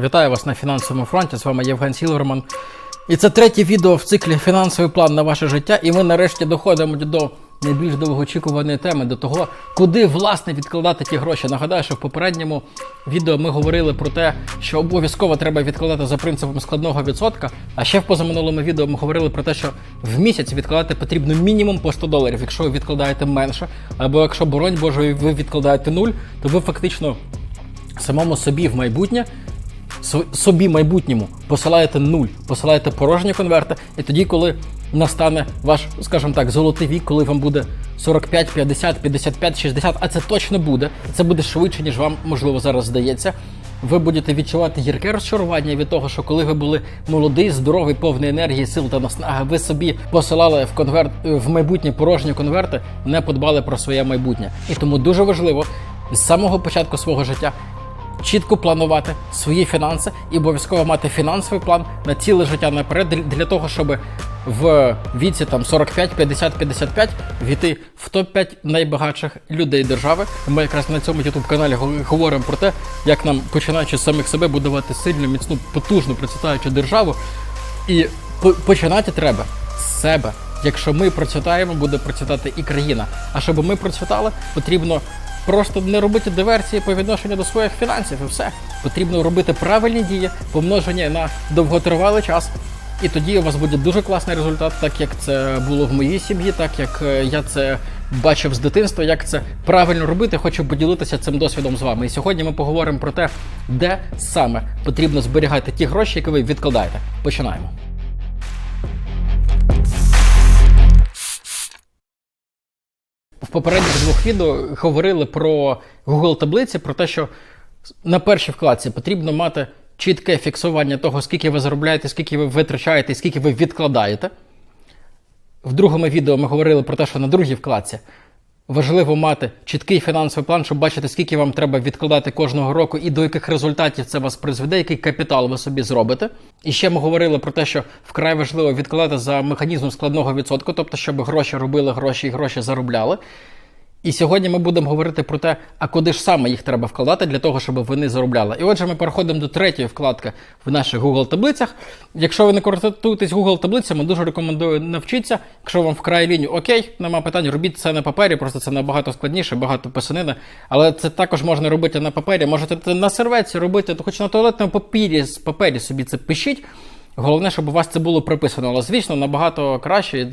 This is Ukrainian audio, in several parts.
Вітаю вас на фінансовому фронті. З вами Євген Сілверман. І це третє відео в циклі Фінансовий план на ваше життя. І ми нарешті доходимо до найбільш довгоочікуваної теми, до того, куди власне відкладати ті гроші. Нагадаю, що в попередньому відео ми говорили про те, що обов'язково треба відкладати за принципом складного відсотка. А ще в позаминулому відео ми говорили про те, що в місяць відкладати потрібно мінімум по 100 доларів. Якщо ви відкладаєте менше, або якщо боронь Боже, ви відкладаєте нуль, то ви фактично самому собі в майбутнє собі майбутньому посилаєте нуль, посилаєте порожні конверти, і тоді, коли настане ваш, скажімо так, золотий вік, коли вам буде 45, 50, 55, 60, а це точно буде, це буде швидше, ніж вам можливо зараз здається. Ви будете відчувати гірке розчарування від того, що коли ви були молодий, здоровий, повний енергії, сил та наснаги, ви собі посилали в конверт в майбутнє порожні конверти, не подбали про своє майбутнє. І тому дуже важливо з самого початку свого життя чітко планувати свої фінанси і обов'язково мати фінансовий план на ціле життя наперед для- того, щоб в віці там 45, 50, 55 війти в топ-5 найбагатших людей держави. Ми якраз на цьому youtube каналі говоримо про те, як нам починаючи з самих себе будувати сильну, міцну, потужну процвітаючу державу. І по- починати треба з себе. Якщо ми процвітаємо, буде процвітати і країна. А щоб ми процвітали, потрібно просто не робити диверсії по відношенню до своїх фінансів і все. Потрібно робити правильні дії, помножені на довготривалий час. І тоді у вас буде дуже класний результат, так як це було в моїй сім'ї, так як е, я це бачив з дитинства, як це правильно робити. Хочу поділитися цим досвідом з вами. І сьогодні ми поговоримо про те, де саме потрібно зберігати ті гроші, які ви відкладаєте. Починаємо. Попередніх двох відео говорили про Google таблиці, про те, що на першій вкладці потрібно мати чітке фіксування того, скільки ви заробляєте, скільки ви витрачаєте, скільки ви відкладаєте. В другому відео ми говорили про те, що на другій вкладці важливо мати чіткий фінансовий план, щоб бачити, скільки вам треба відкладати кожного року і до яких результатів це вас призведе, який капітал ви собі зробите. І ще ми говорили про те, що вкрай важливо відкладати за механізмом складного відсотку, тобто, щоб гроші робили гроші і гроші заробляли. І сьогодні ми будемо говорити про те, а куди ж саме їх треба вкладати для того, щоб вони заробляли. І отже, ми переходимо до третьої вкладки в наших Google таблицях. Якщо ви не користуєтесь Google таблицями, дуже рекомендую навчитися. Якщо вам вкрай лінію, окей, нема питань, робіть це на папері, просто це набагато складніше, багато писанини. Але це також можна робити на папері. Можете на серветці робити, хоч на туалетному папірі з папері собі це пишіть. Головне, щоб у вас це було приписано. Але звісно, набагато краще і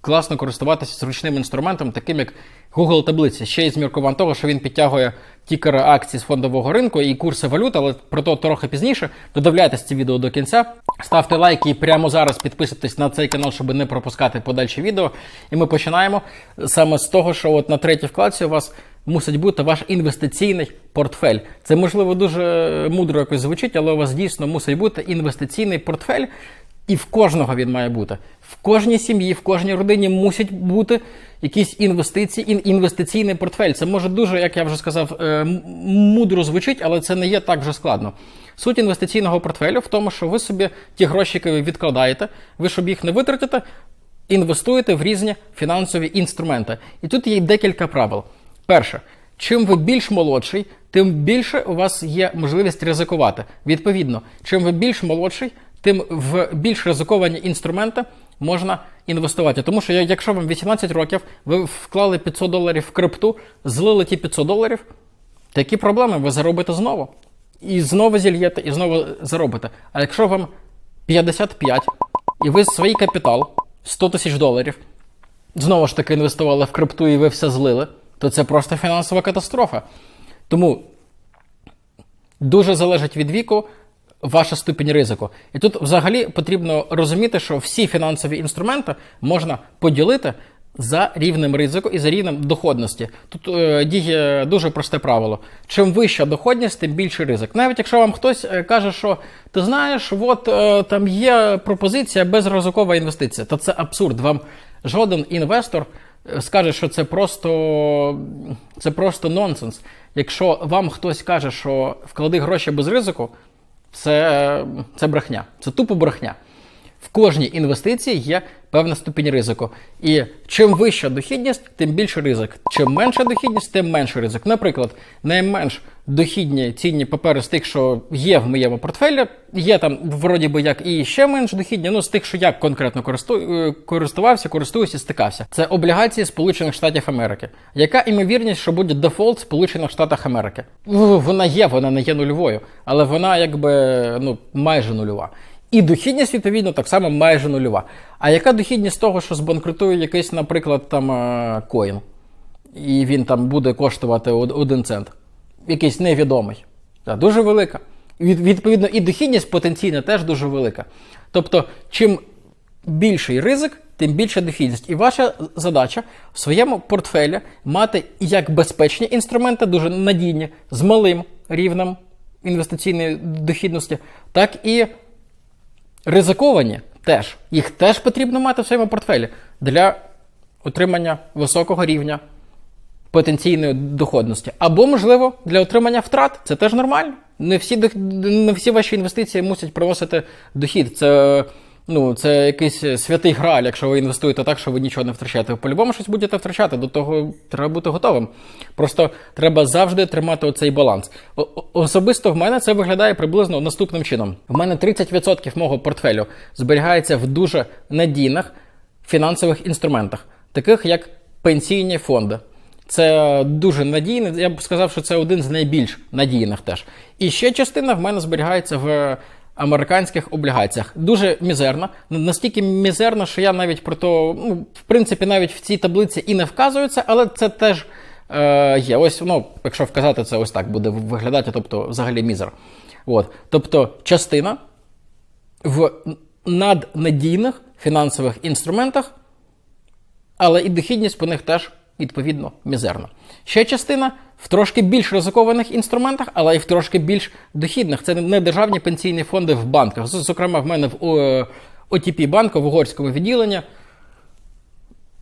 класно користуватися зручним інструментом, таким як Google таблиці. Ще й з міркувань того, що він підтягує тікери акцій з фондового ринку і курси валют, але про то трохи пізніше. Додивляйтесь це відео до кінця. Ставте лайки і прямо зараз підписуйтесь на цей канал, щоб не пропускати подальші відео. І ми починаємо саме з того, що от на третій вкладці у вас мусить бути ваш інвестиційний портфель. Це можливо дуже мудро якось звучить, але у вас дійсно мусить бути інвестиційний портфель. І в кожного він має бути. В кожній сім'ї, в кожній родині мусять бути якісь інвестиції, ін- інвестиційний портфель. Це може дуже, як я вже сказав, е, мудро звучить, але це не є так вже складно. Суть інвестиційного портфелю в тому, що ви собі ті гроші, які ви відкладаєте, ви щоб їх не витратите, інвестуєте в різні фінансові інструменти. І тут є декілька правил. Перше, чим ви більш молодший, тим більше у вас є можливість ризикувати. Відповідно, чим ви більш молодший, тим в більш ризиковані інструменти можна інвестувати. Тому що якщо вам 18 років, ви вклали 500 доларів в крипту, злили ті 500 доларів, такі проблеми ви заробите знову. І знову зільєте, і знову заробите. А якщо вам 55, і ви свій капітал 100 тисяч доларів знову ж таки інвестували в крипту і ви все злили, то це просто фінансова катастрофа. Тому дуже залежить від віку ваша ступінь ризику. І тут взагалі потрібно розуміти, що всі фінансові інструменти можна поділити за рівнем ризику і за рівнем доходності. Тут е, діє дуже просте правило. Чим вища доходність, тим більший ризик. Навіть якщо вам хтось е, каже, що ти знаєш, от е, там є пропозиція безризикова інвестиція, то це абсурд. Вам жоден інвестор скаже, що це просто, це просто нонсенс. Якщо вам хтось каже, що вклади гроші без ризику, це, це брехня. Це тупо брехня. В кожній інвестиції є певна ступінь ризику. І чим вища дохідність, тим більше ризик. Чим менша дохідність, тим менше ризик. Наприклад, найменш дохідні цінні папери з тих, що є в моєму портфелі, є там, вроді би, як і ще менш дохідні, ну з тих, що я конкретно користу- е, користувався, користуюся, стикався. Це облігації Сполучених Штатів Америки. Яка імовірність, що буде дефолт Сполучених Штатах Америки? Ну, Вона є, вона не є нульовою, але вона якби ну майже нульова. І дохідність, відповідно, так само майже нульова. А яка дохідність того, що збанкрутує якийсь, наприклад, там е, коін, і він там буде коштувати од- один цент? Якийсь невідомий. Та, дуже велика. Від, відповідно, і дохідність потенційна теж дуже велика. Тобто, чим більший ризик, тим більша дохідність. І ваша задача в своєму портфелі мати як безпечні інструменти, дуже надійні, з малим рівнем інвестиційної дохідності, так і ризиковані теж. Їх теж потрібно мати в своєму портфелі для отримання високого рівня потенційної доходності. Або, можливо, для отримання втрат. Це теж нормально. Не всі, не всі ваші інвестиції мусять приносити дохід. Це, ну, це якийсь святий граль, якщо ви інвестуєте так, що ви нічого не втрачаєте. По-любому щось будете втрачати, до того треба бути готовим. Просто треба завжди тримати оцей баланс. Особисто в мене це виглядає приблизно наступним чином. В мене 30% мого портфелю зберігається в дуже надійних фінансових інструментах, таких як пенсійні фонди. Це дуже надійний. Я б сказав, що це один з найбільш надійних теж. І ще частина в мене зберігається в американських облігаціях. Дуже мізерна. Настільки мізерна, що я навіть про то, ну, в принципі, навіть в цій таблиці і не вказується, але це теж е, є. Ось, ну, якщо вказати, це ось так буде виглядати, тобто взагалі мізер. От. Тобто частина в наднадійних фінансових інструментах, але і дохідність по них теж відповідно мізерна. Ще частина в трошки більш ризикованих інструментах, але й в трошки більш дохідних. Це не державні пенсійні фонди в банках. Зокрема, в мене в отп OTP банку в угорському відділенні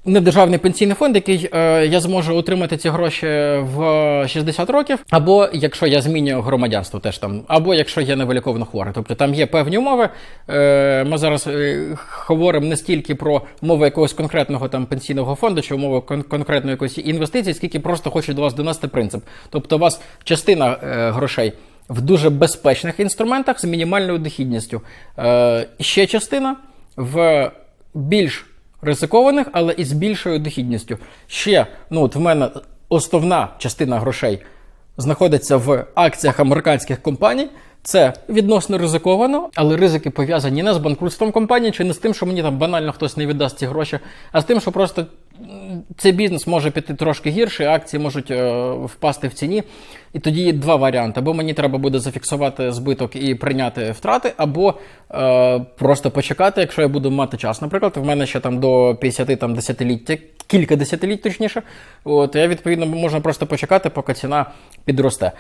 недержавний пенсійний фонд, який е, я зможу отримати ці гроші в 60 років, або якщо я змінюю громадянство, теж там, або якщо я невиліковно хворий. Тобто там є певні умови. Е, ми зараз е, говоримо не стільки про умови якогось конкретного там пенсійного фонду чи умови кон- конкретної якоїсь інвестиції, скільки просто хочу до вас донести принцип. Тобто, у вас частина е, грошей. В дуже безпечних інструментах з мінімальною дохідністю. Е, ще частина в більш ризикованих, але і з більшою дохідністю. Ще, ну от в мене основна частина грошей знаходиться в акціях американських компаній. Це відносно ризиковано, але ризики пов'язані не з банкрутством компанії, чи не з тим, що мені там банально хтось не віддасть ці гроші, а з тим, що просто цей бізнес може піти трошки гірше, акції можуть е, впасти в ціні. І тоді є два варіанти: або мені треба буде зафіксувати збиток і прийняти втрати, або е, просто почекати, якщо я буду мати час. Наприклад, в мене ще там до 50 там, десятиліття, кілька десятиліть точніше. От я відповідно можна просто почекати, поки ціна підросте.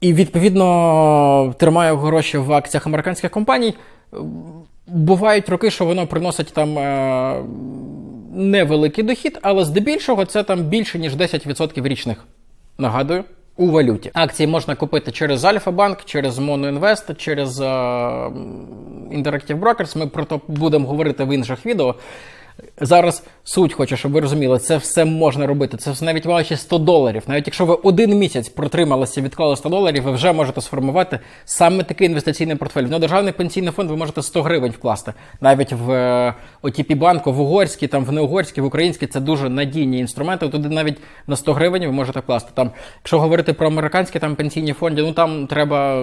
І відповідно тримаю гроші в акціях американських компаній. Бувають роки, що воно приносить там е, невеликий дохід, але здебільшого це там більше ніж 10% річних. Нагадую. У валюті акції можна купити через Альфа-банк, через Monoinvest, через Інтерактів Interactive Brokers. Ми про то будемо говорити в інших відео. Зараз суть хочу, щоб ви розуміли, це все можна робити. Це все навіть маючи 100 доларів. Навіть якщо ви один місяць протрималися, відклали 100 доларів, ви вже можете сформувати саме такий інвестиційний портфель. В недержавний пенсійний фонд ви можете 100 гривень вкласти. Навіть в е, OTP банку, в угорський, там в неугорський, в український це дуже надійні інструменти. Туди навіть на 100 гривень ви можете вкласти. Там, якщо говорити про американські там пенсійні фонди, ну там треба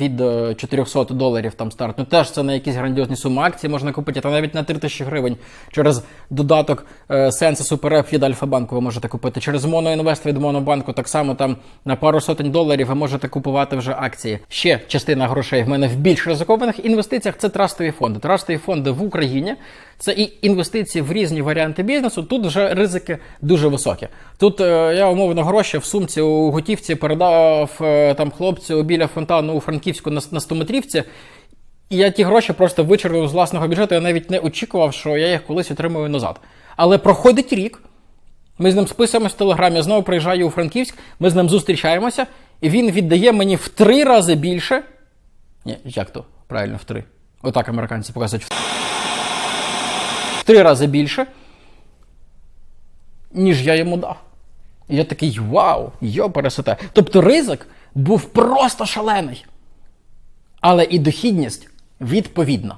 від е, 400 доларів там старт. Ну теж це на якісь грандіозні суми акцій можна купити, та навіть на 3000 гривень через додаток е, Sense від Альфа-банку ви можете купити. Через Monoinvest від Монобанку так само там на пару сотень доларів ви можете купувати вже акції. Ще частина грошей в мене в більш ризикованих інвестиціях це трастові фонди. Трастові фонди в Україні це і інвестиції в різні варіанти бізнесу. Тут вже ризики дуже високі. Тут е, я умовно гроші в сумці у готівці передав е, там хлопцю біля фонтану у Франківську на, на 100-метрівці. І я ті гроші просто вичерпав з власного бюджету. Я навіть не очікував, що я їх колись отримую назад. Але проходить рік. Ми з ним списуємось в телеграмі. Я знову приїжджаю у Франківськ, ми з ним зустрічаємося, і він віддає мені в три рази більше. Ні, як то? Правильно, в три. Отак американці показують. В три рази більше, ніж я йому дав. І я такий вау, йо пересоте. Тобто ризик був просто шалений. Але і дохідність відповідна.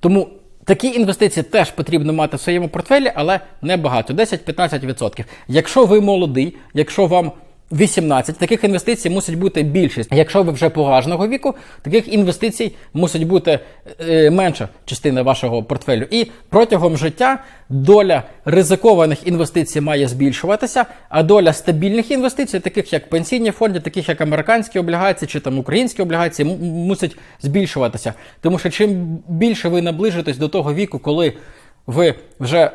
Тому такі інвестиції теж потрібно мати в своєму портфелі, але небагато 10-15%. Якщо ви молодий, якщо вам 18, таких інвестицій мусить бути більшість. Якщо ви вже поважного віку, таких інвестицій мусить бути е, менша частина вашого портфелю. І протягом життя доля ризикованих інвестицій має збільшуватися, а доля стабільних інвестицій, таких як пенсійні фонди, таких як американські облігації чи там українські облігації, мусить збільшуватися. Тому що чим більше ви наближитесь до того віку, коли ви вже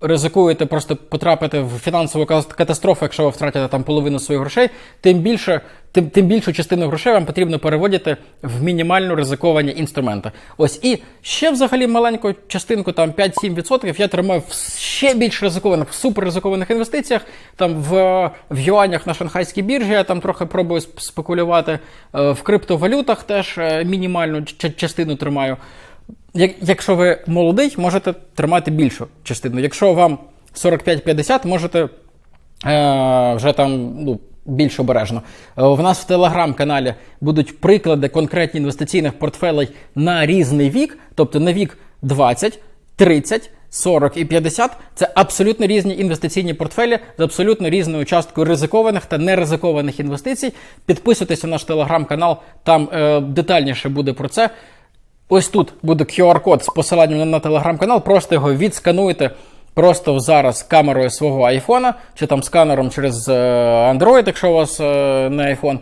ризикуєте просто потрапити в фінансову кат- катастрофу, якщо ви втратите там половину своїх грошей, тим більше, тим, тим більшу частину грошей вам потрібно переводити в мінімально ризиковані інструменти. Ось і ще взагалі маленьку частинку, там 5-7% я тримаю в ще більш ризикованих, в суперризикованих інвестиціях. Там в, в юанях на шанхайській біржі я там трохи пробую спекулювати. Е, В криптовалютах теж е, мінімальну частину тримаю. Як- Якщо ви молодий, можете тримати більшу частину. Якщо вам 45-50, можете е, вже там ну, більш обережно. В нас в телеграм-каналі будуть приклади конкретні інвестиційних портфелей на різний вік, тобто на вік 20, 30. 40 і 50 – це абсолютно різні інвестиційні портфелі з абсолютно різною часткою ризикованих та неризикованих інвестицій. Підписуйтесь на наш телеграм-канал, там е, детальніше буде про це. Ось тут буде QR-код з посиланням на- на телеграм-канал. Просто його відскануйте просто зараз камерою свого айфона, чи там сканером через е, Android, якщо у вас е, не iPhone.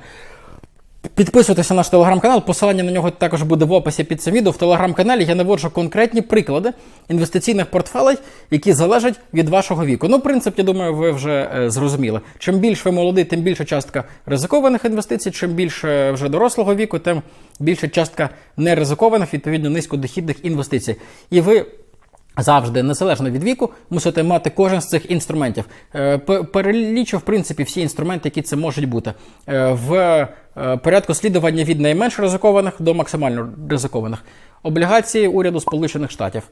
Підписуйтесь на наш телеграм-канал, посилання на нього також буде в описі під цим відео. В телеграм-каналі я наводжу конкретні приклади інвестиційних портфелей, які залежать від вашого віку. Ну, принцип, я думаю, ви вже е, зрозуміли. Чим більш ви молодий, тим більша частка ризикованих інвестицій, чим більше вже дорослого віку, тим більша частка неризикованих, відповідно низькодохідних інвестицій. І ви Завжди, незалежно від віку, мусите мати кожен з цих інструментів. Е, Перелічу, в принципі, всі інструменти, які це можуть бути. Е, В е, порядку слідування від найменш ризикованих до максимально ризикованих. Облігації уряду Сполучених Штатів.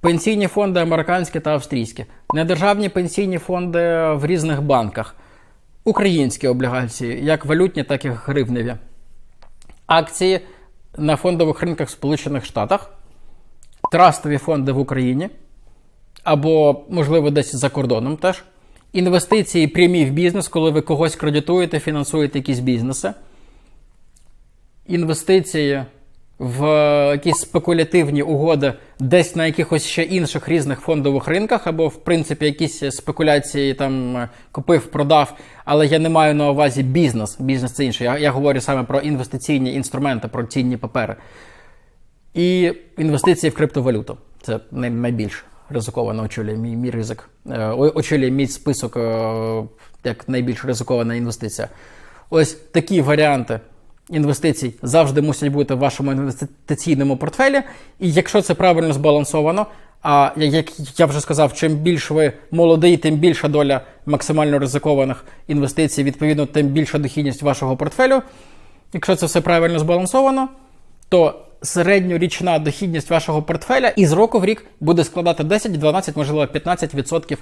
Пенсійні фонди американські та австрійські, недержавні пенсійні фонди в різних банках, українські облігації, як валютні, так і гривневі, акції на фондових ринках в Сполучених Штатах, трастові фонди в Україні або, можливо, десь за кордоном теж. Інвестиції прямі в бізнес, коли ви когось кредитуєте, фінансуєте якісь бізнеси. Інвестиції в якісь спекулятивні угоди десь на якихось ще інших різних фондових ринках, або, в принципі, якісь спекуляції там е, купив, продав, але я не маю на увазі бізнес. Бізнес це інше. Я, я говорю саме про інвестиційні інструменти, про цінні папери. І інвестиції в криптовалюту. Це найбільш ризиковано очолює мій, мій ризик. Е, Очолює мій список е, як найбільш ризикована інвестиція. Ось такі варіанти інвестицій завжди мусять бути в вашому інвестиційному портфелі. І якщо це правильно збалансовано, а як я вже сказав, чим більш ви молодий, тим більша доля максимально ризикованих інвестицій, відповідно, тим більша дохідність вашого портфелю. Якщо це все правильно збалансовано, то середньорічна дохідність вашого портфеля із року в рік буде складати 10, 12, можливо, 15% рі-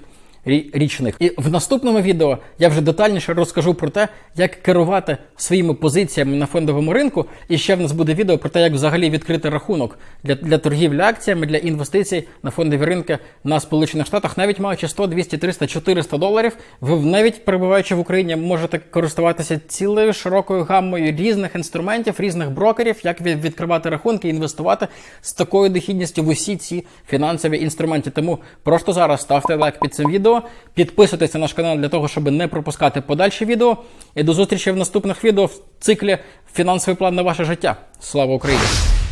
річних. І в наступному відео я вже детальніше розкажу про те, як керувати своїми позиціями на фондовому ринку. І ще в нас буде відео про те, як взагалі відкрити рахунок для, для торгівлі акціями, для інвестицій на фондові ринки на Сполучених Штатах, навіть маючи 100, 200, 300, 400 доларів, ви навіть перебуваючи в Україні, можете користуватися цілою широкою гаммою різних інструментів, різних брокерів, як відкривати рахунки, інвестувати з такою дохідністю в усі ці фінансові інструменти. Тому просто зараз ставте лайк під цим відео, підписуйтесь на наш канал для того, щоб не пропускати подальші відео. І до зустрічі в наступних відео в циклі Фінансовий план на ваше життя. Слава Україні!